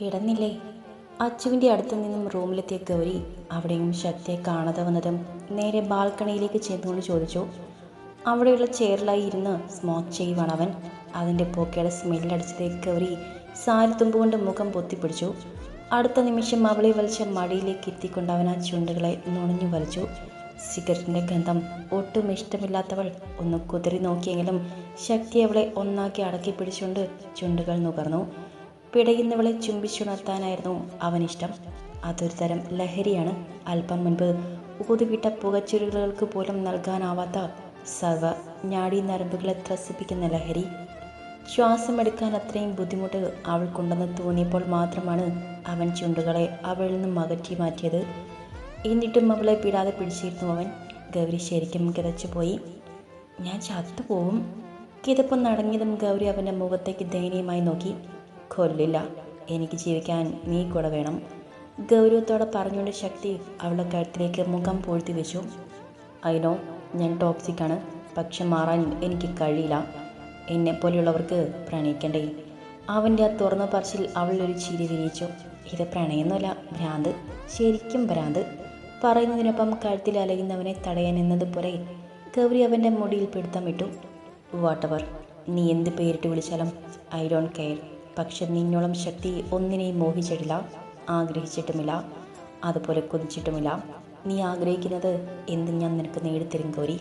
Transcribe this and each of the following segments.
കിടന്നില്ലേ? അച്ചുവിന്റെ അടുത്ത് നിന്നും റൂമിലെത്തിയ ഗൗരി അവിടെയും ശക്തിയെ കാണാതെ വന്നതും നേരെ ബാൽക്കണിയിലേക്ക് ചെന്നുകൊണ്ട് ചോദിച്ചു അവിടെയുള്ള ചെയറിലായി ഇരുന്ന് സ്മോക്ക് ചെയ്യുവാണ് അവൻ? അതിന്റെ പോക്കയുടെ സ്മെല്ലടിച്ചത് ഗൗരി സാരി തുമ്പുകൊണ്ട് മുഖം പൊത്തിപ്പിടിച്ചു. അടുത്ത നിമിഷം അവളെ വലിച്ച മടിയിലേക്ക് എത്തിക്കൊണ്ട് അവൻ ആ ചുണ്ടുകളെ നുണഞ്ഞു വലിച്ചു. സിഗരറ്റിന്റെ ഗന്ധം ഒട്ടും ഇഷ്ടമില്ലാത്തവൾ ഒന്ന് കുതിരി നോക്കിയെങ്കിലും ശക്തി അവളെ ഒന്നാക്കി അടക്കി പിടിച്ചുകൊണ്ട് ചുണ്ടുകൾ നുകർന്നു. പിടയുന്നവളെ ചുംബിച്ചുണർത്താനായിരുന്നു അവനിഷ്ടം. അതൊരു തരം ലഹരിയാണ് അല്പം മുൻപ്. ഊതുവിട്ട പുകച്ചുരുളുകൾക്ക് പോലും നൽകാനാവാത്ത സർവ ഞാടി നരമ്പുകളെ ത്രസിപ്പിക്കുന്ന ലഹരി. ശ്വാസമെടുക്കാൻ അത്രയും ബുദ്ധിമുട്ട് അവൾക്കുണ്ടെന്ന് തോന്നിയപ്പോൾ മാത്രമാണ് അവൻ ചുണ്ടുകളെ അവളിൽ നിന്നും അകറ്റി മാറ്റിയത്. എന്നിട്ടും അവളെ പിടാതെ പിടിച്ചിരുന്നു അവൻ. ഗൗരി ശരിക്കും കിതച്ചു പോയി ഞാൻ ചത്തുപോകും കിതപ്പം നടങ്ങിയതും ഗൗരി അവന്റെ മുഖത്തേക്ക് ദയനീയമായി നോക്കി. കൊല്ലില്ല. എനിക്ക് ജീവിക്കാൻ നീ കൂടെ വേണം. ഗൗരവത്തോടെ പറഞ്ഞുകൊണ്ട് ശക്തി അവളുടെ കഴുത്തിലേക്ക് മുഖം പൂഴ്ത്തി വെച്ചു. അതിനോ ഞാൻ ടോക്സിക്കാണ് പക്ഷെ മാറാൻ എനിക്ക് കഴിയില്ല. എന്നെപ്പോലെയുള്ളവർക്ക് പ്രണയിക്കണ്ടേ? അവന്റെ ആ തുറന്ന പറച്ചിൽ അവളൊരു ചിരി വിരിയിച്ചു. ഇത് പ്രണയമൊന്നുമല്ല ഭ്രാന്ത്. ശരിക്കും ഭ്രാന്ത്. പറയുന്നതിനൊപ്പം കഴുത്തിൽ അലയുന്നവനെ തടയാൻ എന്നതുപോലെ ഗൗരി അവന്റെ മുടിയിൽ പിടുത്തം വിട്ടു വാട്ടവർ നീ എന്ത് പേരിട്ട് വിളിച്ചാലും ഐ ഡോണ്ട് കെയർ പക്ഷെ നിന്നോളം ശക്തി ഒന്നിനെയും മോഹിച്ചിട്ടില്ല ആഗ്രഹിച്ചിട്ടുമില്ല അതുപോലെ കൊതിച്ചിട്ടുമില്ല. നീ ആഗ്രഹിക്കുന്നത് എന്തും ഞാൻ നിനക്ക് നേടിത്തരും കോരി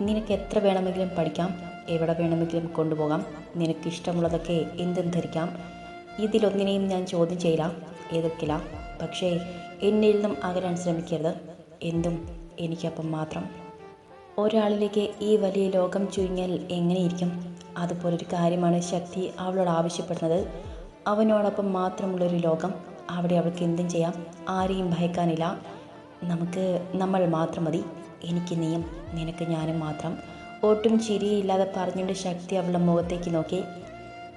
നിനക്ക് എത്ര വേണമെങ്കിലും പഠിക്കാം എവിടെ വേണമെങ്കിലും കൊണ്ടുപോകാം നിനക്ക് ഇഷ്ടമുള്ളതൊക്കെ എന്തും ധരിക്കാം. ഇതിലൊന്നിനെയും ഞാൻ ചോദ്യം ചെയ്യില്ല എതിർക്കില്ല. പക്ഷേ എന്നിൽ നിന്നും അകലാൻ ശ്രമിക്കരുത് എന്തും എനിക്കപ്പം മാത്രം. ഒരാളിലേക്ക് ഈ വലിയ ലോകം ചുരുങ്ങിയാൽ എങ്ങനെയിരിക്കും അതുപോലൊരു കാര്യമാണ് ശക്തി അവളോട് ആവശ്യപ്പെടുന്നത്. അവനോടൊപ്പം മാത്രമുള്ളൊരു ലോകം. അവിടെ അവൾക്ക് എന്തും ചെയ്യാം. ആരെയും ഭയക്കാനില്ല. നമുക്ക് നമ്മൾ മാത്രം മതി. എനിക്ക് നീയും നിനക്ക് ഞാനും മാത്രം. ഒട്ടും ചിരിയില്ലാതെ പറഞ്ഞുകൊണ്ട് ശക്തി അവളുടെ മുഖത്തേക്ക് നോക്കി.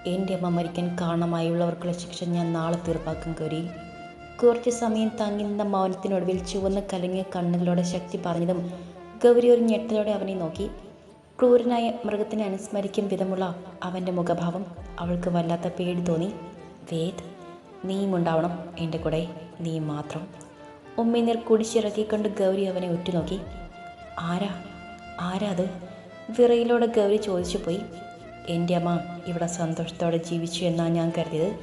എന്റെ അമ്മ മരിക്കാൻ കാരണമായുള്ളവർക്കുള്ള ശിക്ഷ ഞാൻ നാളെ തീർപ്പാക്കും കയറി കുറച്ച് സമയം തങ്ങി നിന്ന മൗനത്തിനൊടുവിൽ ചുവന്ന് കലങ്ങിയ കണ്ണുകളോടെ ശക്തി പറഞ്ഞതും ഗൗരി ഒരു ഞെട്ടലോടെ അവനെ നോക്കി. ക്രൂരനായ മൃഗത്തിനെ അനുസ്മരിക്കും വിധമുള്ള അവന്റെ മുഖഭാവം. അവൾക്ക് വല്ലാത്ത പേടി തോന്നി. വേദ് നീയും ഉണ്ടാവണം എന്റെ കൂടെ നീ മാത്രം. ഉമ്മിനീർ കുടിച്ചിറക്കിക്കൊണ്ട് ഗൗരി അവനെ ഉറ്റുനോക്കി. ആരാ? ആരാ അത്? വിറയിലോടെ ഗൗരി ചോദിച്ചു പോയി. എന്റെ അമ്മ ഇവിടെ സന്തോഷത്തോടെ ജീവിച്ചു എന്നാണ് ഞാൻ കരുതിയത്.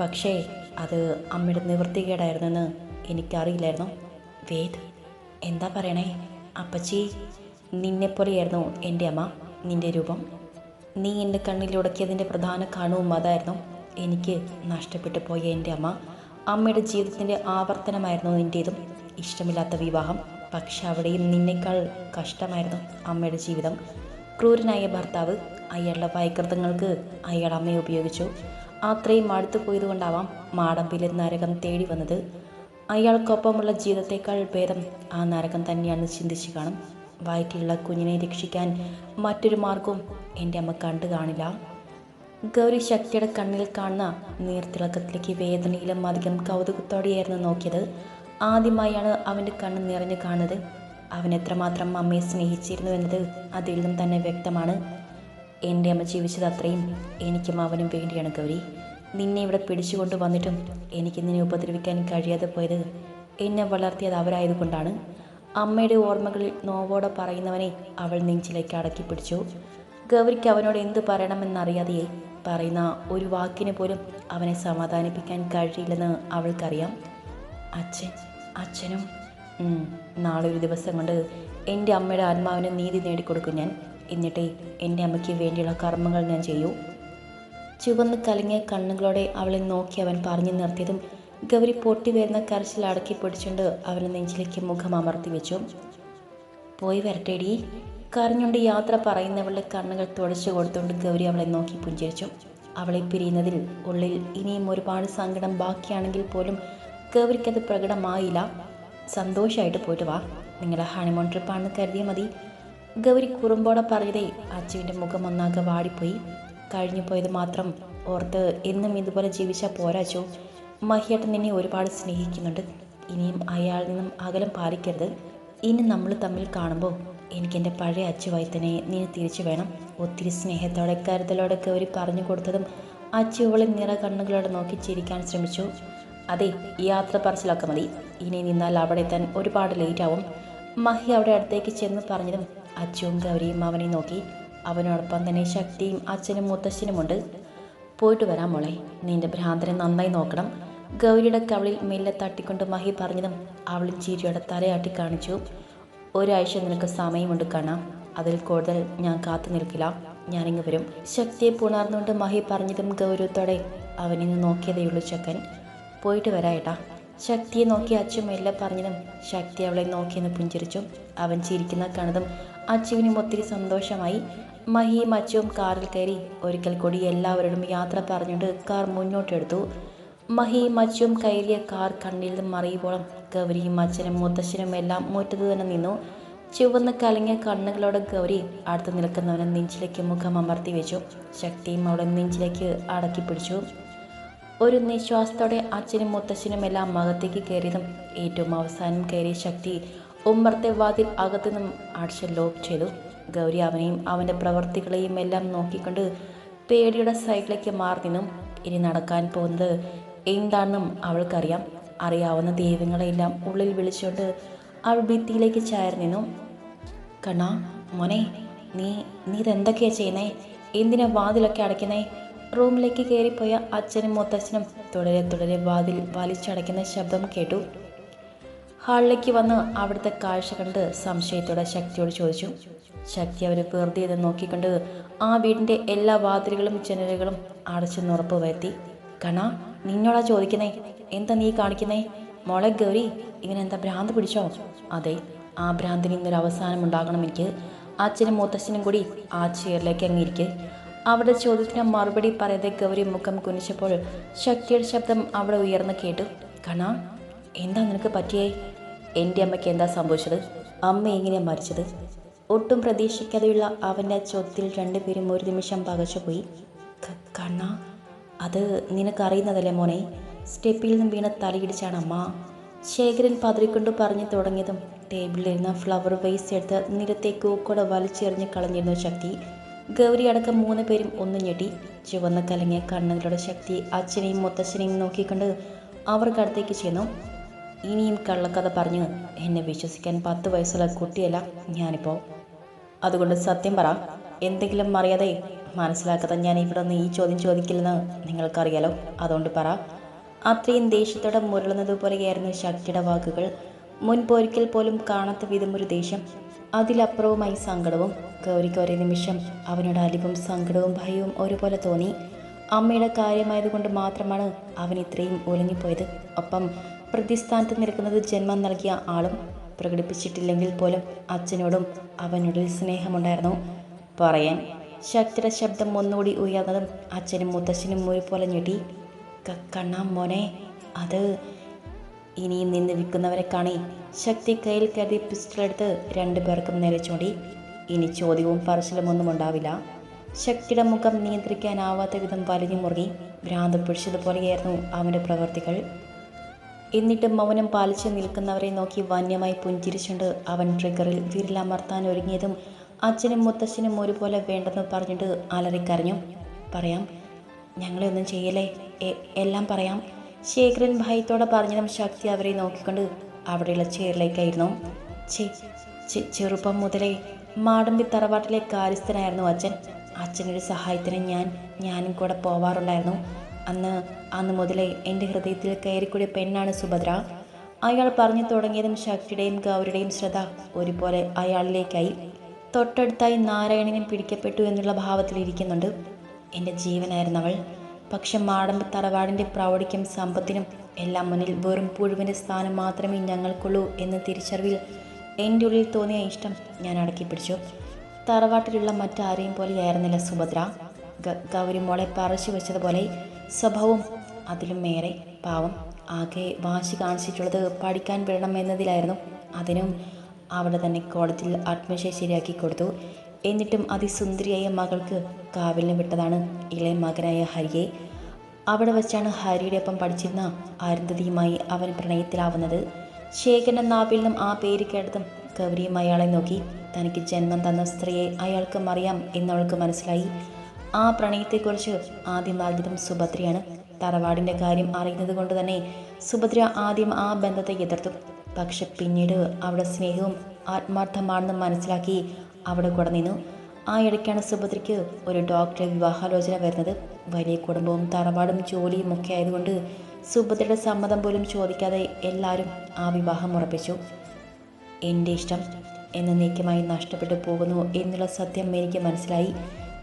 പക്ഷേ അത് അമ്മയുടെ നിവൃത്തികേടായിരുന്നെന്ന് എനിക്കറിയില്ലായിരുന്നു. വേദ് എന്താ പറയണേ? അപ്പച്ചി നിന്നെപ്പോലെയായിരുന്നു എന്റെ അമ്മ. നിന്റെ രൂപം. നീ എന്റെ കണ്ണിൽ ഉടക്കിയതിന്റെ പ്രധാന കാരണവും അതായിരുന്നു എനിക്ക് നഷ്ടപ്പെട്ടു പോയ എന്റെ അമ്മ. അമ്മയുടെ ജീവിതത്തിന്റെ ആവർത്തനമായിരുന്നു നിന്റേതും. ഇഷ്ടമില്ലാത്ത വിവാഹം പക്ഷെ അവിടെയും നിന്നേക്കാൾ കഷ്ടമായിരുന്നു അമ്മയുടെ ജീവിതം. ക്രൂരനായ ഭർത്താവ് അയാളുടെ വൈകൃതങ്ങൾക്ക് അയാൾ അമ്മയെ ഉപയോഗിച്ചു. അത്രയും അടുത്തു പോയതുകൊണ്ടാവാം മാടമ്പിലെ നരകം തേടി വന്നത്. അയാൾക്കൊപ്പമുള്ള ജീവിതത്തേക്കാൾ ഭേദം ആ നരകം തന്നെയാണെന്ന് ചിന്തിച്ചു കാണും. വയറ്റിലുള്ള കുഞ്ഞിനെ രക്ഷിക്കാൻ മറ്റൊരു മാർഗവും എന്റെ അമ്മ കണ്ടു കാണില്ല. ഗൗരി ശക്തിയുടെ കണ്ണിൽ കാണുന്ന നീർത്തിളക്കത്തിലേക്ക് വേദനയിലും അധികം കൗതുകത്തോടെയായിരുന്നു നോക്കിയത്. ആദ്യമായാണ് അവന്റെ കണ്ണ് നിറഞ്ഞു കാണുന്നത്. അവൻ എത്രമാത്രം അമ്മയെ സ്നേഹിച്ചിരുന്നു എന്നത് അതിൽ നിന്നും തന്നെ വ്യക്തമാണ്. എന്റെ അമ്മ ജീവിച്ചത് അത്രയും എനിക്കും അവനും വേണ്ടിയാണ് ഗൗരി. നിന്നെ ഇവിടെ പിടിച്ചുകൊണ്ട് വന്നിട്ടും എനിക്ക് നിന്നെ ഉപദ്രവിക്കാൻ കഴിയാതെ പോയത്. എന്നെ വളർത്തിയത് അവരായതുകൊണ്ടാണ്. അമ്മയുടെ ഓർമ്മകളിൽ നോവോടെ പറയുന്നവനെ അവൾ നെഞ്ചിലേക്ക് അടക്കി പിടിച്ചു ഗൗരിക്ക് അവനോട് എന്ത് പറയണമെന്നറിയാതെയേ പറയുന്ന ഒരു വാക്കിന് പോലും അവനെ സമാധാനിപ്പിക്കാൻ കഴിയില്ലെന്ന് അവൾക്കറിയാം. അച്ഛൻ അച്ഛനും നാളെ ഒരു ദിവസം കൊണ്ട് എന്റെ അമ്മയുടെ ആത്മാവിന് നീതി നേടിക്കൊടുക്കും ഞാൻ. എന്നിട്ടേ എന്റെ അമ്മയ്ക്ക് വേണ്ടിയുള്ള കർമ്മങ്ങൾ ഞാൻ ചെയ്യൂ. ചുവന്ന് കലങ്ങിയ കണ്ണുകളോടെ അവളെ നോക്കി അവൻ പറഞ്ഞു നിർത്തിയതും ഗൗരി പൊട്ടി വരുന്ന കരച്ചിൽ അടക്കി പിടിച്ചുകൊണ്ട് അവനെ നെഞ്ചിലേക്ക് മുഖം അമർത്തി വെച്ചു. പോയി വരട്ടേടി. കരഞ്ഞുകൊണ്ട് യാത്ര പറയുന്നവളുടെ കണ്ണുകൾ തുടച്ചു കൊടുത്തുകൊണ്ട് ഗൗരി അവളെ നോക്കി പുഞ്ചിരിച്ചു. അവളെ പിരിയുന്നതിൽ ഉള്ളിൽ ഇനിയും ഒരുപാട് സങ്കടം ബാക്കിയാണെങ്കിൽ പോലും ഗൗരിക്കത് പ്രകടമായില്ല. സന്തോഷമായിട്ട് പോയിട്ട് വാ. നിങ്ങളുടെ ഹണിമോൺ ട്രിപ്പാണെന്ന് കരുതിയാൽ മതി. ഗൗരി കുറുമ്പോടെ പറയതേ അച്ചുവിന്റെ മുഖം ഒന്നാകെ വാടിപ്പോയി. കഴിഞ്ഞു പോയത് മാത്രം ഓർത്ത് എന്നും ഇതുപോലെ ജീവിച്ചാൽ പോരാച്ചോ മഹിയേട്ടൻ നിന്നെ ഒരുപാട് സ്നേഹിക്കുന്നുണ്ട്. ഇനിയും അയാളിൽ നിന്നും അകലം പാലിക്കരുത്. ഇനി നമ്മൾ തമ്മിൽ കാണുമ്പോൾ എനിക്കെന്റെ പഴയ അച്ചുവായി തന്നെ നീ തിരിച്ചു വേണം. ഒത്തിരി സ്നേഹത്തോടെ കരുതലോടെ അവർ പറഞ്ഞു കൊടുത്തതും അച്ചു നിറ കണ്ണുകളോടെ നോക്കി ചിരിക്കാൻ ശ്രമിച്ചു. അതെ യാത്ര പറച്ചിലൊക്കെ മതി. ഇനി നിന്നാൽ അവിടെ എത്താൻ ഒരുപാട് ലേറ്റ് ആവും. മഹി അവിടെ അടുത്തേക്ക് ചെന്ന് പറഞ്ഞതും അച്ചുവും ഗൗരിയും അവനെ നോക്കി. അവനോടൊപ്പം തന്നെ ശക്തിയും അച്ഛനും മുത്തശ്ശനുമുണ്ട്. പോയിട്ട് വരാം മോളെ. നിന്റെ ഭ്രാന്തനെ നന്നായി നോക്കണം. ഗൗരിയുടെ കവളിൽ മെല്ലെ തട്ടിക്കൊണ്ട് മഹി പറഞ്ഞതും അവൾ ചിരിയോടെ തലയാട്ടി കാണിച്ചു. ഒരാഴ്ച നിനക്ക് സമയമുണ്ട് കാണാം അതിൽ കൂടുതൽ ഞാൻ കാത്തു നിൽക്കില്ല. ഞാനിങ്ങ് വരും. ശക്തിയെ പുണർന്നുകൊണ്ട് മഹി പറഞ്ഞതും ഗൗരവത്തോടെ അവനിന്ന് നോക്കിയതേയുള്ളൂ ചക്കൻ. പോയിട്ട് വരായേട്ടാ ശക്തിയെ നോക്കി അച്ഛൻ മെല്ലെ പറഞ്ഞതും ശക്തി അവളെ നോക്കിയെന്ന് പുഞ്ചിരിച്ചു. അവൻ ചിരിക്കുന്ന കണതും അച്ചുവിനും ഒത്തിരി സന്തോഷമായി. മഹിയും അച്ചുവും കാറിൽ കയറി ഒരിക്കൽ കൂടി എല്ലാവരോടും യാത്ര പറഞ്ഞുകൊണ്ട് കാർ മുന്നോട്ടെടുത്തു. മഹിയും അച്ചും കയറിയ കാർ കണ്ണിൽ നിന്ന് ഗൗരിയും അച്ഛനും മുത്തശ്ശനും എല്ലാം മുറ്റത്ത് തന്നെ നിന്നു. ചുവന്ന് കലങ്ങിയ കണ്ണുകളോട് ഗൗരി അടുത്ത് നിൽക്കുന്നവനെ നെഞ്ചിലേക്ക് മുഖം അമർത്തി വെച്ചു. ശക്തിയും അവളെ നെഞ്ചിലേക്ക് അടക്കി പിടിച്ചു. ഒരു നിശ്വാസത്തോടെ അച്ഛനും മുത്തശ്ശനും എല്ലാം അകത്തേക്ക് കയറിയതും ഏറ്റവും അവസാനം കയറിയ ശക്തി ഉമ്മർത്തെ വാതിൽ അകത്തുനിന്നും അടച്ച് ലോക്ക് ചെയ്തു. ഗൗരി അവനെയും അവന്റെ പ്രവർത്തികളെയും എല്ലാം നോക്കിക്കൊണ്ട് പേടിയുടെ സൈഡിലേക്ക് മാറി നിന്നും. ഇനി നടക്കാൻ പോകുന്നത് എന്താണെന്നും അവൾക്കറിയാം. അറിയാവുന്ന ദൈവങ്ങളെല്ലാം ഉള്ളിൽ വിളിച്ചുകൊണ്ട് അവൾ ഭിത്തിയിലേക്ക് ചായർ നിന്നു. കണ്ണാ മോനെ നീ നീ ഇതെന്തൊക്കെയാ ചെയ്യുന്നേ? എന്തിനാ വാതിലൊക്കെ അടയ്ക്കുന്നേ? റൂമിലേക്ക് കയറിപ്പോയ അച്ഛനും മുത്തച്ഛനും തുടരെ തുടരെ വാതിൽ വലിച്ചടയ്ക്കുന്ന ശബ്ദം കേട്ടു. ഹാളിലേക്ക് വന്ന് അവിടുത്തെ കാഴ്ച കണ്ട് സംശയത്തോടെ ശക്തിയോട് ചോദിച്ചു. ശക്തി അവർ വെറുതെ ഇത് നോക്കിക്കൊണ്ട് ആ വീടിന്റെ എല്ലാ വാതിലുകളും ജനലുകളും അടച്ചെന്ന് ഉറപ്പ് വരുത്തി. കണാ നിന്നോടാ ചോദിക്കുന്നേ എന്താ നീ കാണിക്കുന്നേ? മോളെ ഗൗരി ഇവനെന്താ ഭ്രാന്ത് പിടിച്ചോ? അതെ ആ ഭ്രാന്തിന് ഇന്നൊരു അവസാനം ഉണ്ടാകണം എനിക്ക്. അച്ഛനും മുത്തച്ഛനും കൂടി ആ ചെയറിലേക്ക് അങ്ങിരിക്കെ അവിടെ ചോദ്യത്തിന് മറുപടി പറയാതെ ഗൗരി മുഖം കുനിച്ചപ്പോൾ ശക്തിയുടെ ശബ്ദം അവിടെ ഉയർന്നു കേട്ടു. കണാ എന്താ നിനക്ക് പറ്റിയേ? എന്റെ അമ്മയ്ക്ക് എന്താ സംഭവിച്ചത്? അമ്മ എങ്ങനെയാണ് മരിച്ചത്? ഒട്ടും പ്രതീക്ഷിക്കാതെയുള്ള അവന്റെ ചോദ്യത്തിൽ രണ്ടുപേരും ഒരു നിമിഷം പകച്ചുപോയി. കണ്ണാ അത് നിനക്കറിയുന്നതല്ലേ മോനെ? സ്റ്റെപ്പിൽ നിന്നും വീണ തലയിടിച്ചാണ് അമ്മ. ശേഖരൻ പതറിക്കൊണ്ട് പറഞ്ഞു തുടങ്ങിയതും ടേബിളിലിരുന്ന ഫ്ലവർ വേസ് എടുത്ത് നിലത്തേക്ക് കൂടെ വലിച്ചെറിഞ്ഞ് കളഞ്ഞിരുന്നു ശക്തി. ഗൗരി അടക്കം മൂന്ന് പേരും ഒന്ന് ഞെട്ടി. ചുവന്ന കലങ്ങിയ കണ്ണുകളുടെ ശക്തി അച്ഛനെയും മുത്തച്ഛനെയും നോക്കിക്കൊണ്ട് അവർക്കടുത്തേക്ക് ചെന്നു. ഇനിയും കള്ളക്കഥ പറഞ്ഞു എന്നെ വിശ്വസിക്കാൻ പത്ത് വയസ്സുള്ള കുട്ടിയല്ല ഞാനിപ്പോൾ അതുകൊണ്ട് സത്യം പറ എന്തെങ്കിലും അറിയാതെ മനസ്സിലാക്കാതെ ഞാൻ ഇവിടെ നിന്ന് ഈ ചോദ്യം ചോദിക്കില്ലെന്ന് നിങ്ങൾക്കറിയാലോ? അതുകൊണ്ട് പറ. അത്രയും ദേഷ്യത്തോടെ മുരളുന്നതുപോലെയായിരുന്നു ശക്തിയുടെ വാക്കുകൾ. മുൻപൊരിക്കൽ പോലും കാണാത്ത വിധം ഒരു ദേഷ്യം. അതിലപ്പുറവുമായി സങ്കടവും ഗൗരിക്ക് ഒരേ നിമിഷം അവനോട് അലിവും സങ്കടവും ഭയവും ഒരുപോലെ തോന്നി. അമ്മയുടെ കാര്യമായതുകൊണ്ട് മാത്രമാണ് അവൻ ഇത്രയും ഒലിഞ്ഞുപോയത് ഒപ്പം പ്രതിസ്ഥാനത്ത് നിൽക്കുന്നത് ജന്മം നൽകിയ ആളും പ്രകടിപ്പിച്ചിട്ടില്ലെങ്കിൽ പോലും അച്ഛനോടും അവനോട് സ്നേഹമുണ്ടായിരുന്നു. പറയാൻ ശക്തിയുടെ ശബ്ദം ഒന്നുകൂടി ഉയർന്നതും അച്ഛനും മുത്തശ്ശനും ഒരുപോലെ ഞെട്ടി. "ക- കണ്ണാ മോനെ അത് ഇനിയും നിന്ന് വിൽക്കുന്നവരെ കാണി ശക്തി കയ്യിൽ കരുതി പിസ്റ്റൾ എടുത്ത് രണ്ടുപേർക്കും നേരെ ചൂണ്ടി. ഇനി ചോദ്യവും പറച്ചിലും ഒന്നും ഉണ്ടാവില്ല. ശക്തിയുടെ മുഖം നിയന്ത്രിക്കാനാവാത്ത വിധം വലിഞ്ഞു മുറുകി. ഭ്രാന്ത് പിടിച്ചതുപോലെയായിരുന്നു അവന്റെ പ്രവർത്തികൾ എന്നിട്ടും മൗനം പാലിച്ച് നിൽക്കുന്നവരെ നോക്കി വന്യമായി പുഞ്ചിരിച്ചുകൊണ്ട് അവൻ ട്രിഗറിൽ വിരലമർത്താൻ ഒരുങ്ങിയതും അച്ഛനും മുത്തച്ഛനും ഒരുപോലെ വേണ്ടെന്ന് പറഞ്ഞിട്ട് അലറിക്കരഞ്ഞു. പറയാം ഞങ്ങളെ ഒന്നും ചെയ്യലേ എല്ലാം പറയാം. ശേഖരൻ ഭയത്തോടെ പറഞ്ഞതും ശക്തി അവരെ നോക്കിക്കൊണ്ട് അവിടെയുള്ള ചേറിലേക്കായിരുന്നു ചെറുപ്പം മുതലേ മാടമ്പി തറവാട്ടിലെ കാര്യസ്ഥനായിരുന്നു അച്ഛൻ. അച്ഛനൊരു സഹായത്തിന് ഞാൻ ഞാനും കൂടെ പോവാറുണ്ടായിരുന്നു. അന്ന് അന്ന് മുതലേ എന്റെ ഹൃദയത്തിൽ കയറിക്കൂടിയ പെണ്ണാണ് സുഭദ്ര. അയാൾ പറഞ്ഞു തുടങ്ങിയതും ശക്തിയുടെയും ഗൗരിയുടെയും ശ്രദ്ധ ഒരുപോലെ അയാളിലേക്കായി. തൊട്ടടുത്തായി നാരായണനും പിടിക്കപ്പെട്ടു എന്നുള്ള ഭാവത്തിലിരിക്കുന്നുണ്ട് എന്റെ ജീവനായിരുന്നവൾ. പക്ഷെ മാടമ്പ് തറവാടിന്റെ പ്രൗഢിക്കും സമ്പത്തിനും എല്ലാം മുന്നിൽ വെറും പുഴുവിന്റെ സ്ഥാനം മാത്രമേ ഞങ്ങൾക്കുള്ളൂ എന്ന് തിരിച്ചറിവിൽ എന്റെ ഉള്ളിൽ തോന്നിയ ഇഷ്ടം ഞാൻ അടക്കി പിടിച്ചു. തറവാട്ടിലുള്ള മറ്റാരെയും പോലെയായിരുന്നില്ല സുഭദ്ര. ഗൗരിമോളെ ഗൗരി മോളെ പറിച്ചു വെച്ചതുപോലെ സ്വഭാവം അതിലും ഏറെ. പാവം. ആകെ വാശി കാണിച്ചിട്ടുള്ളത് പഠിക്കാൻ വിടണം എന്നതിലായിരുന്നു. അതിനും അവിടെ തന്നെ കോളേജിൽ അഡ്മിഷൻ ശരിയാക്കി കൊടുത്തു. എന്നിട്ടും അതിസുന്ദരിയായ മകൾക്ക് കാവലിന് വിട്ടതാണ് ഇളയ മകനായ ഹരിയെ. അവിടെ വച്ചാണ് ഹരിയുടെ ഒപ്പം പഠിച്ചിരുന്ന അരുന്ധതിയുമായി അവൻ പ്രണയത്തിലാവുന്നത്. ശേഖരൻ നാവിൽ നിന്നും ആ പേര് കേട്ടതും ഗൗരിയും അയാളെ നോക്കി. തനിക്ക് ജന്മം തന്ന സ്ത്രീയെ അയാൾക്ക് അറിയാം എന്നവൾക്ക് മനസ്സിലായി. ആ പ്രണയത്തെക്കുറിച്ച് ആദ്യം അറിഞ്ഞതും സുഭദ്രയാണ്. തറവാടിന്റെ കാര്യം അറിയുന്നത് കൊണ്ട് തന്നെ സുഭദ്ര ആദ്യം ആ ബന്ധത്തെ എതിർത്തു. പക്ഷെ പിന്നീട് അവിടെ സ്നേഹവും ആത്മാർത്ഥമാണെന്ന് മനസ്സിലാക്കി അവിടെ കൂടെ നിന്നു. ആ ഇടയ്ക്കാണ് സുഭദ്രയ്ക്ക് ഒരു ഡോക്ടറെ വിവാഹാലോചന വരുന്നത്. വലിയ കുടുംബവും തറവാടും ജോലിയും ഒക്കെ ആയതുകൊണ്ട് സുഭദ്രയുടെ സമ്മതം പോലും ചോദിക്കാതെ എല്ലാവരും ആ വിവാഹം ഉറപ്പിച്ചു. എന്റെ ഇഷ്ടം എന്ന നീക്കമായി നഷ്ടപ്പെട്ടു പോകുന്നു എന്നുള്ള സത്യം എനിക്ക് മനസ്സിലായി.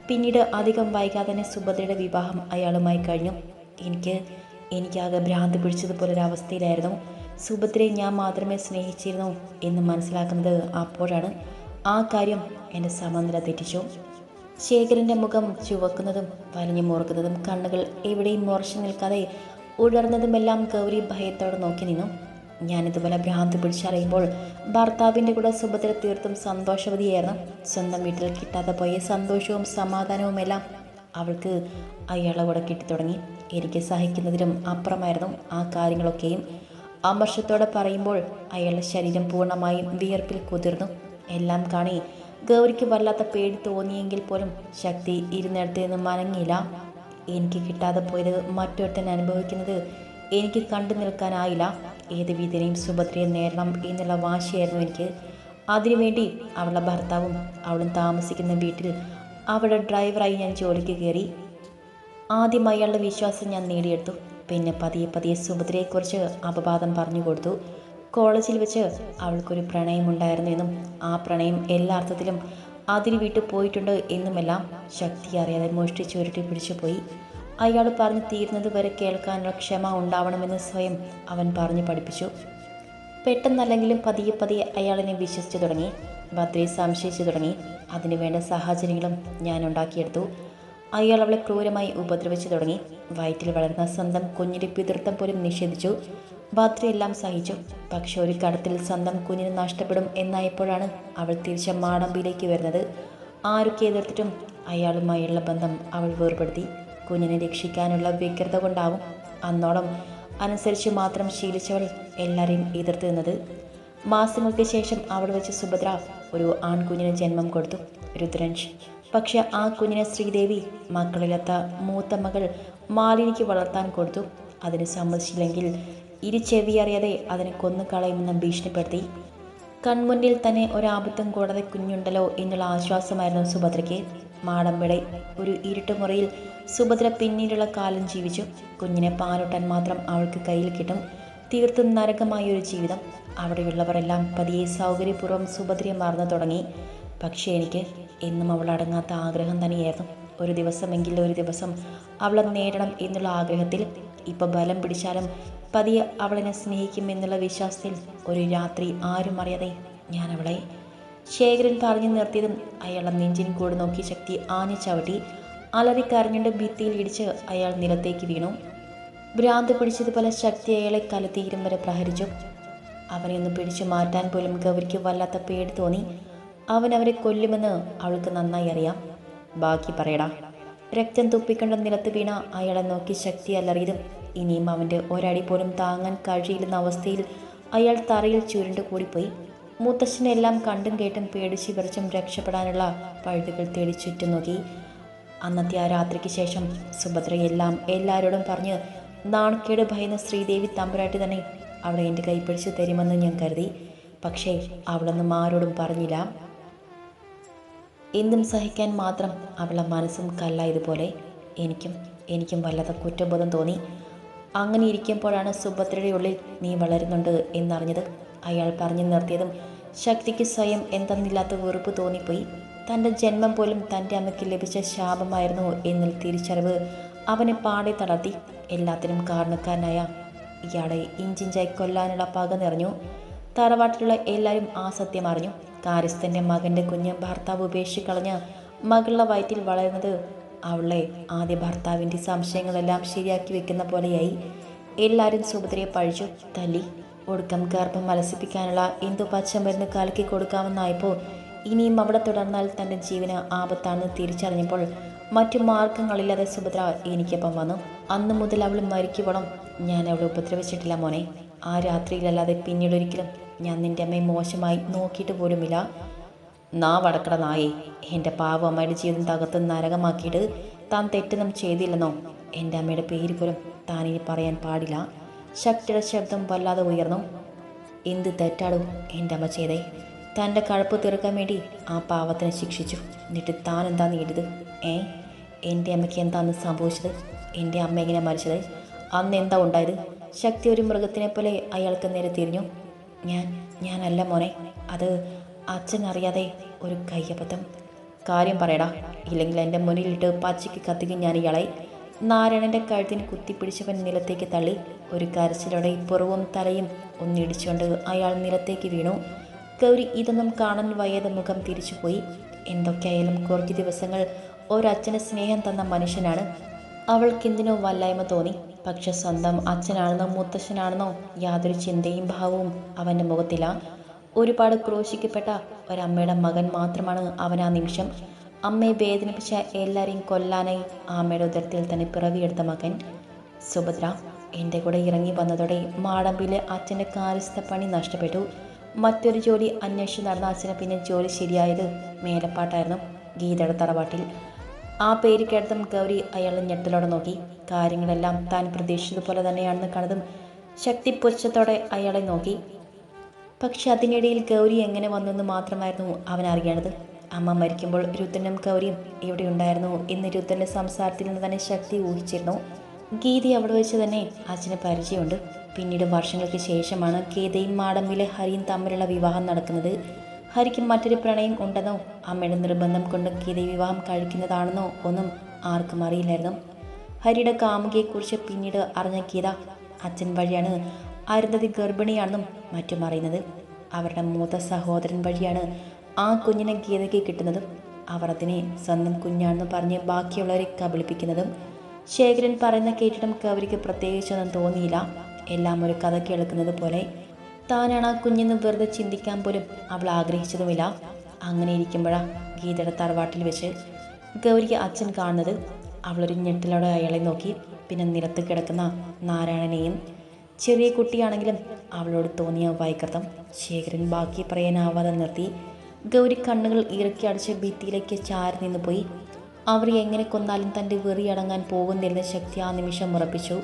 പിന്നീട് അധികം വൈകാതെ തന്നെ സുഭദ്രയുടെ വിവാഹം അയാളുമായി കഴിഞ്ഞു. എനിക്ക് എനിക്കാകെ ഭ്രാന്ത് പിടിച്ചതുപോലൊരവസ്ഥയിലായിരുന്നു. സുഭദ്രയെ ഞാൻ മാത്രമേ സ്നേഹിച്ചിരുന്നു എന്ന് മനസ്സിലാക്കുന്നത് അപ്പോഴാണ് ആ കാര്യം എന്റെ സമനില തെറ്റിച്ചു. ശേഖരന്റെ മുഖം ചുവക്കുന്നതും വലിഞ്ഞു മുറുക്കുന്നതും കണ്ണുകൾ എവിടെയും മുറച്ചു നിൽക്കാതെ ഉടർന്നതുമെല്ലാം ഗൗരി ഭയത്തോടെ നോക്കി നിന്നു. ഞാനിതുപോലെ ഭ്രാന്ത് പിടിച്ചറിയുമ്പോൾ ഭർത്താവിന്റെ കൂടെ സുഭദ്ര തീർത്തും സന്തോഷവതിയായിരുന്നു. സ്വന്തം വീട്ടിൽ കിട്ടാതെ പോയ സന്തോഷവും സമാധാനവും എല്ലാം അവൾക്ക് അയാളെ കൂടെ കിട്ടിത്തുടങ്ങി. എനിക്ക് സഹിക്കുന്നതിലും അപ്പുറമായിരുന്നു ആ കാര്യങ്ങളൊക്കെയും. അമർഷത്തോടെ പറയുമ്പോൾ അയാളുടെ ശരീരം പൂർണമായും വിയർപ്പിൽ കുതിർന്നു. എല്ലാം കാണി ഗൗരിക്ക് വല്ലാത്ത പേടി തോന്നിയെങ്കിൽ പോലും ശക്തി ഇരുന്നിടത്ത് നിന്ന് മനങ്ങിയില്ല എനിക്ക് കിട്ടാതെ പോയത് മറ്റൊരുത്തൻ അനുഭവിക്കുന്നത് എനിക്ക് കണ്ടു നിൽക്കാനായില്ല. ഏത് വിധനെയും സുഭദ്രയെ നേരണം എന്നുള്ള വാശിയായിരുന്നു എനിക്ക്. അതിനുവേണ്ടി അവളുടെ ഭർത്താവും അവളും താമസിക്കുന്ന വീട്ടിൽ അവളുടെ ഡ്രൈവറായി ഞാൻ ജോലിക്ക് കയറി. ആദ്യം അയാളുടെ വിശ്വാസം ഞാൻ നേടിയെടുത്തു. പിന്നെ പതിയെ പതിയെ സുഭദ്രയെക്കുറിച്ച് അപവാദം പറഞ്ഞു കൊടുത്തു. കോളേജിൽ വെച്ച് അവൾക്കൊരു പ്രണയമുണ്ടായിരുന്നു എന്നും ആ പ്രണയം എല്ലാ അർത്ഥത്തിലും അതിൽ വീട്ടിൽ പോയിട്ടുണ്ട് എന്നുമെല്ലാം ശക്തി അറിയാതെ മോഷ്ടിച്ച് ഉരുട്ടി പിടിച്ചു പോയി. അയാൾ പറഞ്ഞു തീരുന്നത് വരെ കേൾക്കാനുള്ള ക്ഷമ ഉണ്ടാവണമെന്ന് സ്വയം അവൻ പറഞ്ഞു പഠിപ്പിച്ചു. പെട്ടെന്നല്ലെങ്കിലും പതിയെ പതിയെ അയാളിനെ വിശ്വസിച്ചു തുടങ്ങി ഭദ്രയെ സംശയിച്ചു തുടങ്ങി. അതിനുവേണ്ട സാഹചര്യങ്ങളും ഞാൻ ഉണ്ടാക്കിയെടുത്തു. അയാൾ അവളെ ക്രൂരമായി ഉപദ്രവിച്ചു തുടങ്ങി. വയറ്റിൽ വളർന്ന സ്വന്തം കുഞ്ഞിന്റെ പിതൃത്വം പോലും നിഷേധിച്ചു. ബാത്രിയെല്ലാം സഹിച്ചു. പക്ഷെ ഒരു കടത്തിൽ സ്വന്തം കുഞ്ഞിന് നഷ്ടപ്പെടും എന്നായപ്പോഴാണ് അവൾ തിരിച്ച മാടമ്പിയിലേക്ക് വരുന്നത്. ആരൊക്കെ എതിർത്തിട്ടും അയാളുമായുള്ള ബന്ധം അവൾ വേർപെടുത്തി. കുഞ്ഞിനെ രക്ഷിക്കാനുള്ള വ്യഗ്രത കൊണ്ടാവും. അന്നോളം അനുസരിച്ച് മാത്രം ശീലിച്ചവൾ എല്ലാവരെയും എതിർത്ത് നിന്നത്. മാസങ്ങൾക്ക് ശേഷം അവൾ വെച്ച് സുഭദ്ര ഒരു ആൺകുഞ്ഞിന് ജന്മം കൊടുത്തു. രുദ്രൻഷ് പക്ഷെ ആ കുഞ്ഞിനെ ശ്രീദേവി മക്കളിലത്ത മൂത്ത മകൾ മാലിനിക്ക് വളർത്താൻ കൊടുത്തു. അതിന് സമ്മതിച്ചില്ലെങ്കിൽ ഇരു ചെവി അറിയാതെ അതിനെ കൊന്നു കളയുമെന്ന് ഭീഷണിപ്പെടുത്തി. കൺമുന്നിൽ തന്നെ ഒരാപത്തും കൂടാതെ കുഞ്ഞുണ്ടല്ലോ എന്നുള്ള ആശ്വാസമായിരുന്നു സുഭദ്രയ്ക്ക്. മാടമ്പിടെ ഒരു ഇരുട്ടുമുറിയിൽ സുഭദ്ര പിന്നീടുള്ള കാലം ജീവിച്ചു. കുഞ്ഞിനെ പാലൊട്ടാൻ മാത്രം അവൾക്ക് കയ്യിൽ കിട്ടും. തീർത്തും നരകമായ ഒരു ജീവിതം. അവിടെയുള്ളവരെല്ലാം പതിയെ സൗകര്യപൂർവം സുഭദ്രയെ മറന്നു തുടങ്ങി. പക്ഷേ എനിക്ക് എന്നും അവൾ അടങ്ങാത്ത ആഗ്രഹം തന്നെയായിരുന്നു. ഒരു ദിവസമെങ്കിൽ ഒരു ദിവസം അവളെ നേടണം എന്നുള്ള ആഗ്രഹത്തിൽ ഇപ്പോൾ ബലം പിടിച്ചാലും പതിയെ അവളെന്നെ സ്നേഹിക്കും എന്നുള്ള വിശ്വാസത്തിൽ ഒരു രാത്രി ആരും അറിയാതെ ഞാൻ അവളെ ശേഖരൻ പറഞ്ഞു നിർത്തിയതും അയാളെ നെഞ്ചിൻ കൂടെ നോക്കി ശക്തി ആഞ്ഞു ചവിട്ടി അലറിക്കരഞ്ഞിട്ട് ഭിത്തിയിൽ ഇടിച്ച് അയാൾ നിലത്തേക്ക് വീണു. ഭ്രാന്ത് പിടിച്ചതുപോലെ ശക്തി അയാളെ കലത്തീരം വരെ പ്രഹരിച്ചു. അവനെ ഒന്ന് പിടിച്ചു മാറ്റാൻ പോലും ഗൗരിക്ക് വല്ലാത്ത പേടി തോന്നി. അവൻ അവരെ കൊല്ലുമെന്ന് അവൾക്ക് നന്നായി അറിയാം. ബാക്കി പറയടാ. രക്തം തുപ്പിക്കണ്ട നിലത്ത് വീണ അയാളെ നോക്കി ശക്തി അലറിയതും ഇനിയും അവന്റെ ഒരടി പോലും താങ്ങാൻ കഴിയില്ലെന്ന അവസ്ഥയിൽ അയാൾ തറയിൽ ചുരുണ്ടു കൂടിപ്പോയി. മുത്തശ്ശനെല്ലാം കണ്ടും കേട്ടും പേടിച്ച് വിറച്ചും രക്ഷപ്പെടാനുള്ള പഴുതുകൾ തേടി ചുറ്റും നോക്കി. അന്നത്തെ ആ രാത്രിക്ക് ശേഷം സുഭദ്രയെല്ലാം എല്ലാവരോടും പറഞ്ഞ് നാണക്കേട് ഭയന്ന ശ്രീദേവി തമ്പുരാട്ടി തന്നെ അവളെ എന്റെ കൈപ്പിടിച്ച് തരുമെന്ന് ഞാൻ കരുതി. പക്ഷേ അവളൊന്നും ആരോടും പറഞ്ഞില്ല. എന്തും സഹിക്കാൻ മാത്രം അവളെ മനസ്സും കല്ലായതുപോലെ എനിക്കും എനിക്കും വല്ലാത്ത കുറ്റബോധം തോന്നി. അങ്ങനെ ഇരിക്കുമ്പോഴാണ് സുഭദ്രയുടെ ഉള്ളിൽ നീ വളരുന്നുണ്ട് എന്നറിഞ്ഞത്. അയാൾ പറഞ്ഞു നിർത്തിയതും ശക്തിക്ക് സ്വയം എന്തെന്നില്ലാത്ത വെറുപ്പ് തോന്നിപ്പോയി. തന്റെ ജന്മം പോലും തന്റെ അമ്മയ്ക്ക് ലഭിച്ച ശാപമായിരുന്നു എന്നിൽ തിരിച്ചറിവ് അവനെ പാടെ തളർത്തി. എല്ലാത്തിനും കാരണക്കാരനായ ഇയാളെ ഇഞ്ചിഞ്ചായി കൊല്ലാനുള്ള പക തറവാട്ടിലുള്ള എല്ലാവരും ആ സത്യം അറിഞ്ഞു. കാര്യസ്ഥന്റെ മകന്റെ കുഞ്ഞ് ഭർത്താവ് ഉപേക്ഷിക്കളഞ്ഞ് മകളുടെ വയറ്റിൽ വളരുന്നത് അവളെ ആദ്യ ഭർത്താവിന്റെ സംശയങ്ങളെല്ലാം ശരിയാക്കി വെക്കുന്ന പോലെയായി. എല്ലാവരും സുഭദ്രയെ പഴിച്ചു. തല്ലി ഒടുക്കം ഗർഭം മലസിപ്പിക്കാനുള്ള എന്തു പച്ചമരുന്ന് കലക്കി കൊടുക്കാമെന്നായപ്പോൾ ഇനിയും അവിടെ തുടർന്നാൽ തന്റെ ജീവന് ആപത്താണെന്ന് തിരിച്ചറിഞ്ഞപ്പോൾ മറ്റു മാർഗങ്ങളില്ലാതെ സുഭദ്ര എനിക്കൊപ്പം വന്നു. അന്നു മുതൽ അവൾ മരിക്കുവോളം ഞാൻ അവളെ ഉപദ്രവിച്ചിട്ടില്ല മോനെ. ആ രാത്രിയിലല്ലാതെ പിന്നീട് ഒരിക്കലും ഞാൻ നിന്റെ അമ്മയെ മോശമായി നോക്കിയിട്ട് പോലുമില്ല. നാ വടക്കട നായേ എന്റെ പാവ അമ്മയുടെ ജീവിതം തകർത്ത് നരകമാക്കിയിട്ട് താൻ തെറ്റൊന്നും ചെയ്തില്ലെന്നോ? എന്റെ അമ്മയുടെ പേര് പോലും താൻ ഇനി പറയാൻ പാടില്ല. ശക്തിയുടെ ശബ്ദം വല്ലാതെ ഉയർന്നു. എന്ത് തെറ്റാടും എന്റെ അമ്മ ചെയ്തേ. തന്റെ കഴപ്പ് തീർക്കാൻ വേണ്ടി ആ പാവത്തിനെ ശിക്ഷിച്ചു. എന്നിട്ട് താൻ എന്താ നേടിയത്? ഏ? എന്റെ അമ്മയ്ക്ക് എന്താന്ന് സംഭവിച്ചത്? എന്റെ അമ്മ എങ്ങനെ മരിച്ചത്? അന്ന് എന്താ ഉണ്ടായത്? ശക്തി ഒരു മൃഗത്തിനെ പോലെ അയാൾക്ക് നേരെ തിരിഞ്ഞു. ഞാൻ ഞാനല്ല മോനെ. അത് അച്ഛൻ അറിയാതെ ഒരു കയ്യബദ്ധം. കാര്യം പറയടാ ഇല്ലെങ്കിൽ എന്റെ മുന്നിലിട്ട് പച്ചയ്ക്ക് കത്തിക്കും ഞാൻ ഇയാളെ. നാരായണന്റെ കഴുത്തിന് കുത്തിപ്പിടിച്ചവൻ നിലത്തേക്ക് തള്ളി ഒരു കരച്ചിലോടെ പുറവും തലയും ഒന്നിടിച്ചുകൊണ്ട് അയാൾ നിലത്തേക്ക് വീണു. ഗൗരി ഇതൊന്നും കാണാൻ വയ്യാതെ മുഖം തിരിച്ചുപോയി. എന്തൊക്കെയായാലും കുറച്ച് ദിവസങ്ങൾ ഒരച്ഛന് സ്നേഹം തന്ന മനുഷ്യനാണ്. അവൾക്കെന്തിനോ വല്ലായ്മ തോന്നി. പക്ഷെ സ്വന്തം അച്ഛനാണെന്നോ മുത്തശ്ശനാണെന്നോ യാതൊരു ചിന്തയും ഭാവവും അവന്റെ മുഖത്തില്ല. ഒരുപാട് ക്രോശിക്കപ്പെട്ട ഒരമ്മയുടെ മകൻ മാത്രമാണ് അവൻ ആ നിമിഷം. അമ്മയെ വേദനിപ്പിച്ച എല്ലാവരെയും കൊല്ലാനായി അമ്മയുടെ ഉദരത്തിൽ തന്നെ പിറവിയെടുത്ത മകൻ സുഭദ്ര എന്റെ കൂടെ ഇറങ്ങി വന്നതോടെ മാടമ്പിലെ അച്ഛന്റെ കാര്യസ്ഥ പണി നഷ്ടപ്പെട്ടു. മറ്റൊരു ജോലി അന്വേഷിച്ച് നടന്ന അച്ഛന് പിന്നെ ജോലി ശരിയായത് മേലപ്പാട്ടായിരുന്നു ഗീതയുടെ തറവാട്ടിൽ. ആ പേര് കേട്ടതും ഗൗരി അയാളെ ഞെട്ടലോടെ നോക്കി. കാര്യങ്ങളെല്ലാം താൻ പ്രതീക്ഷിച്ചതുപോലെ തന്നെയാണെന്ന് കണ്ടതും ശക്തി പുച്ഛത്തോടെ അയാളെ നോക്കി. പക്ഷെ അതിനിടയിൽ ഗൗരി എങ്ങനെ വന്നെന്ന് മാത്രമായിരുന്നു അവൻ അറിയേണ്ടത്. അമ്മ മരിക്കുമ്പോൾ രുദ്രനും ഗൗരിയും ഇവിടെ ഉണ്ടായിരുന്നു. എന്ന് രുദ്രന്റെ സംസാരത്തിൽ നിന്ന് തന്നെ ശക്തി ഊഹിച്ചിരുന്നു. ഗീതി അവിടെ വെച്ച് തന്നെ അച്ഛന് പരിചയമുണ്ട്. പിന്നീട് വർഷങ്ങൾക്ക് ശേഷമാണ് ഗീതയും മാടമ്പിലെ ഹരിയും തമ്മിലുള്ള വിവാഹം നടക്കുന്നത്. ഹരിക്ക് മറ്റൊരു പ്രണയം ഉണ്ടെന്നോ? അമ്മയുടെ നിർബന്ധം കൊണ്ട് ഗീതയെ വിവാഹം കഴിക്കുന്നതാണെന്നോ ഒന്നും ആർക്കും അറിയില്ലായിരുന്നു. ഹരിയുടെ കാമുകിയെക്കുറിച്ച് പിന്നീട് അറിഞ്ഞ ഗീത അച്ഛൻ വഴിയാണ് അരുന്ധതി ഗർഭിണിയാണെന്നും മറ്റും അറിയുന്നത്. അവരുടെ മൂത്ത സഹോദരൻ വഴിയാണ് ആ കുഞ്ഞിനെ ഗീതയ്ക്ക് കിട്ടുന്നതും അവർ അതിനെ സ്വന്തം കുഞ്ഞാണെന്ന് പറഞ്ഞ് ബാക്കിയുള്ളവരെ കബളിപ്പിക്കുന്നതും. ശേഖരൻ പറയുന്ന കേട്ടിടം കവരിക്ക് പ്രത്യേകിച്ചൊന്നും തോന്നിയില്ല. എല്ലാം ഒരു കഥ കേൾക്കുന്നത് പോലെ താനാണ് ആ കുഞ്ഞെന്ന് വെറുതെ ചിന്തിക്കാൻ പോലും അവൾ ആഗ്രഹിച്ചതുമില്ല. അങ്ങനെ ഇരിക്കുമ്പോഴാണ് ഗീതയുടെ തറവാട്ടിൽ വെച്ച് ഗൗരിക്ക് അച്ഛൻ കാണുന്നത്. അവളൊരു ഞെട്ടലോടെ അയാളെ നോക്കി. പിന്നെ നിലത്ത് കിടക്കുന്ന നാരായണനെയും ചെറിയ കുട്ടിയാണെങ്കിലും അവളോട് തോന്നിയ വൈകൃതം ശേഖരൻ ബാക്കി പറയാനാവാതെ നിർത്തി. ഗൗരി കണ്ണുകൾ ഇറക്കി അടിച്ച് ഭിത്തിയിലേക്ക് ചാരി നിന്ന് പോയി. അവർ എങ്ങനെ കൊന്നാലും തന്റെ വെറി അടങ്ങാൻ പോകുന്നിരുന്ന ശക്തി ആ നിമിഷം ഉറപ്പിച്ചു.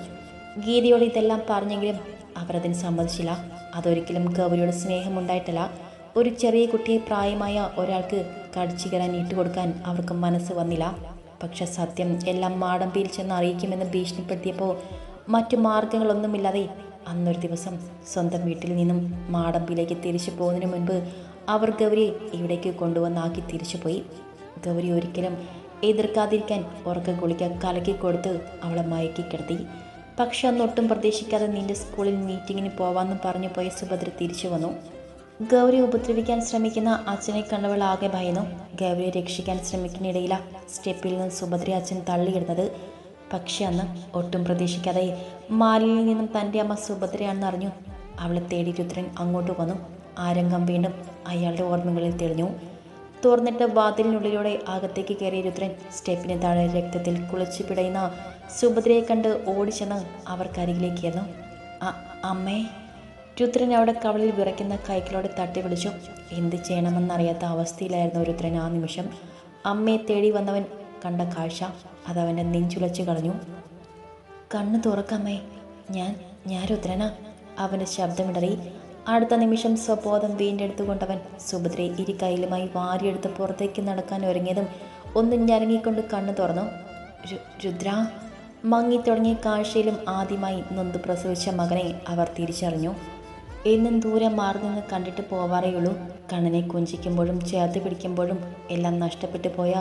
ഗീതയോട് ഇതെല്ലാം പറഞ്ഞെങ്കിലും അവരതിന് സമ്മതിച്ചില്ല. അതൊരിക്കലും ഗൗരിയുടെ സ്നേഹമുണ്ടായിട്ടല്ല. ഒരു ചെറിയ കുട്ടിയെ പ്രായമായ ഒരാൾക്ക് കടിച്ചു കയറാൻ ഇട്ടുകൊടുക്കാൻ അവർക്ക് മനസ്സ് വന്നില്ല. പക്ഷെ സത്യം എല്ലാം മാടം പിരിച്ചെന്ന് അറിയിക്കുമെന്ന് ഭീഷണിപ്പെടുത്തിയപ്പോൾ മറ്റു മാർഗങ്ങളൊന്നുമില്ലാതെ അന്നൊരു ദിവസം സ്വന്തം വീട്ടിൽ നിന്നും മാടമ്പിലേക്ക് തിരിച്ചു പോകുന്നതിന് മുൻപ് അവർ ഗൗരിയെ ഇവിടേക്ക് കൊണ്ടുവന്നാക്കി തിരിച്ചുപോയി. ഗൗരി ഒരിക്കലും എതിർക്കാതിരിക്കാൻ ഉറക്ക ഗുളിക കലക്കി കൊടുത്ത് അവളെ മയക്കി കിടത്തി. പക്ഷെ അന്നൊട്ടും പ്രതീക്ഷിക്കാതെ നിന്റെ സ്കൂളിൽ മീറ്റിങ്ങിന് പോവാമെന്ന് പറഞ്ഞു പോയ സുഭദ്ര തിരിച്ചു വന്നു. ഗൗരി ഉപദ്രവിക്കാൻ ശ്രമിക്കുന്ന അച്ഛനെ കണ്ടവൾ ആകെ ഭയന്നു. ഗൗരിയെ രക്ഷിക്കാൻ ശ്രമിക്കുന്നിടയില സ്റ്റെപ്പിൽ നിന്ന് സുഭദ്ര അച്ഛൻ തള്ളിയിടുന്നത്. പക്ഷെ അന്ന് ഒട്ടും പ്രതീക്ഷിക്കാതെ മാലിയിൽ നിന്നും തന്റെ അമ്മ സുഭദ്രയാണെന്ന് അറിഞ്ഞു. അവളെ തേടി രുദ്രൻ അങ്ങോട്ട് വന്നു. ആ രംഗം വീണ്ടും അയാളുടെ ഓർമ്മകളിൽ തെളിഞ്ഞു. തുറന്നിട്ട് വാതിലിനുള്ളിലൂടെ അകത്തേക്ക് കയറിയ രുദ്രൻ സ്റ്റെപ്പിന് താഴെ രക്തത്തിൽ കുളിച്ചു പിടയുന്ന സുഭദ്രയെ കണ്ട് ഓടിച്ചെന്ന് അവർക്കരികിലേക്കായിരുന്നു "അ- അമ്മേ രുദ്രൻ അവിടെ കവളിൽ വിറയ്ക്കുന്ന കൈകളോടെ തട്ടി വിളിച്ചു. എന്ത് ചെയ്യണമെന്നറിയാത്ത അവസ്ഥയിലായിരുന്നു രുദ്രൻ ആ നിമിഷം. അമ്മയെ തേടി വന്നവൻ കണ്ട കാഴ്ച അതവന്റെ നെഞ്ചുലച്ചു കളഞ്ഞു. കണ്ണു തുറക്കമ്മേ ഞാൻ ഞാൻ രുദ്രനാ അവന്റെ ശബ്ദമിടറി. അടുത്ത നിമിഷം സ്വബോധം വീണ്ടെടുത്തുകൊണ്ടവൻ സുഭദ്രയെ ഇരു കൈയിലുമായി വാരിയെടുത്ത് പുറത്തേക്ക് നടക്കാൻ ഒരുങ്ങിയതും ഒന്ന് ഞരങ്ങിക്കൊണ്ട് കണ്ണു തുറന്നു. "രു- രുദ്ര മങ്ങി തുടങ്ങിയ കാഴ്ചയിലും ആദ്യമായി നൊന്ത് പ്രസവിച്ച മകനെ അവർ തിരിച്ചറിഞ്ഞു. എന്നും ദൂരെ മാറി നിന്ന് കണ്ടിട്ട് പോവാറേയുള്ളൂ. കണ്ണനെ കുഞ്ചിക്കുമ്പോഴും ചേർത്ത് പിടിക്കുമ്പോഴും എല്ലാം നഷ്ടപ്പെട്ടു പോയ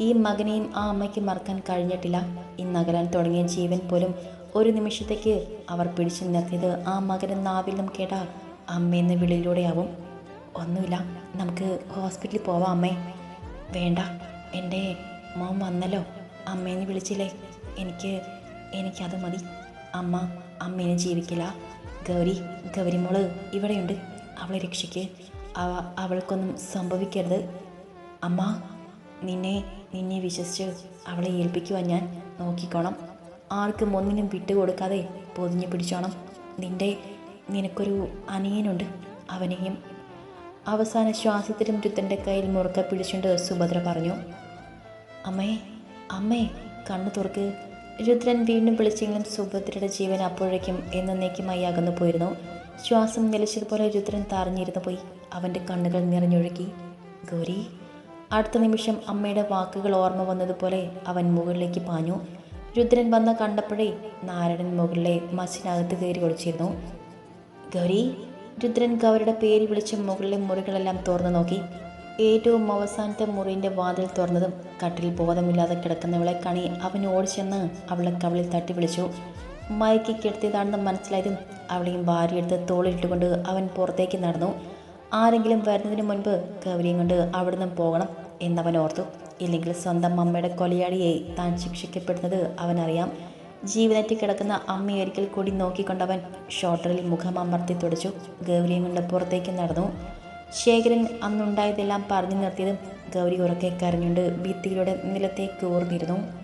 ഈ മകനെയും ആ അമ്മയ്ക്ക് മറക്കാൻ കഴിഞ്ഞിട്ടില്ല. ഈ അകലാൻ തുടങ്ങിയ ജീവൻ പോലും ഒരു നിമിഷത്തേക്ക് അവർ പിടിച്ചു നിർത്തിയത് ആ മകനെ നാവിൽ നിന്നും കേട്ട അമ്മയെന്ന വിളിയിലൂടെയാവും. ഒന്നുമില്ല നമുക്ക് ഹോസ്പിറ്റലിൽ പോവാം അമ്മേ. വേണ്ട എന്റെ മോൻ വന്നല്ലോ. അമ്മേനെ വിളിച്ചില്ലേ? എനിക്ക് എനിക്കത് മതി. അമ്മ അമ്മേനെ ജീവിക്കില്ല. ഗൗരി ഗൗരിമോൾ ഇവിടെയുണ്ട്. അവളെ രക്ഷിക്ക്. അവ അവൾക്കൊന്നും സംഭവിക്കരുത്. അമ്മ നിന്നെ നിന്നെ വിശ്വസിച്ച് അവളെ ഏൽപ്പിക്കുവാൻ ഞാൻ. നോക്കിക്കോണം. ആർക്കും ഒന്നിനും വിട്ടുകൊടുക്കാതെ പൊതിഞ്ഞു പിടിച്ചോണം. നിന്റെ നിനക്കൊരു അനിയനുണ്ട്. അവനെയും അവസാന ശ്വാസത്തിലും രുത്തന്റെ കയ്യിൽ മുറുക്ക പിടിച്ചുകൊണ്ട് സുഭദ്ര പറഞ്ഞു അമ്മേ അമ്മേ കണ്ണു തുറക്ക്. രുദ്രൻ വീണ്ടും വിളിച്ചെങ്കിലും സുഭദ്രയുടെ ജീവൻ അപ്പോഴേക്കും എന്നേക്കുമായി അകന്നു പോയിരുന്നു. ശ്വാസം നിലച്ചതുപോലെ രുദ്രൻ തറഞ്ഞിരുന്നു പോയി. അവന്റെ കണ്ണുകൾ നിറഞ്ഞൊഴുകി. ഗൗരി അടുത്ത നിമിഷം അമ്മയുടെ വാക്കുകൾ ഓർമ്മ വന്നതുപോലെ അവൻ മുകളിലേക്ക് പാഞ്ഞു. രുദ്രൻ വന്ന കണ്ടപ്പോഴേ നാരായണൻ മുകളിലെ മച്ചിനകത്ത് കയറി ഒളിച്ചിരുന്നു. ഗൗരി രുദ്രൻ ഗൗരിയുടെ പേര് വിളിച്ച് മുകളിലെ മുറികളെല്ലാം തുറന്നു നോക്കി. ഏറ്റവും അവസാനത്തെ മുറിന്റെ വാതിൽ തുറന്നതും കട്ടിൽ ബോധമില്ലാതെ കിടക്കുന്നവളെ കണി അവൻ ഓടിച്ചെന്ന് അവളെ കവളിൽ തട്ടി വിളിച്ചു. മയക്കി കിടത്തിയതാണെന്ന് മനസ്സിലായതും അവളെയും ഭാര്യയെടുത്ത് തോളിലിട്ടുകൊണ്ട് അവൻ പുറത്തേക്ക് നടന്നു. ആരെങ്കിലും വരുന്നതിന് മുൻപ് കവരിയും കൊണ്ട് അവിടുന്ന് പോകണം എന്നവൻ ഓർത്തു. ഇല്ലെങ്കിൽ സ്വന്തം അമ്മയുടെ കൊലയാളിയെ താൻ ശിക്ഷിക്കപ്പെടുന്നത് അവനറിയാം. ജീവനറ്റ് കിടക്കുന്ന അമ്മയെ ഒരിക്കൽ കൂടി നോക്കിക്കൊണ്ടവൻ ഷോട്ടറിൽ മുഖം അമർത്തി തുടച്ചു. ഗൗരിയും കൊണ്ട് പുറത്തേക്ക് നടന്നു. ശേഖരൻ അന്നുണ്ടായതെല്ലാം പറഞ്ഞു നിർത്തിയതും ഗൗരി ഉറക്കെ കരഞ്ഞുകൊണ്ട് ഭിത്തിയിലൂടെ നിലത്തേക്ക് ഊർന്നിരുന്നു.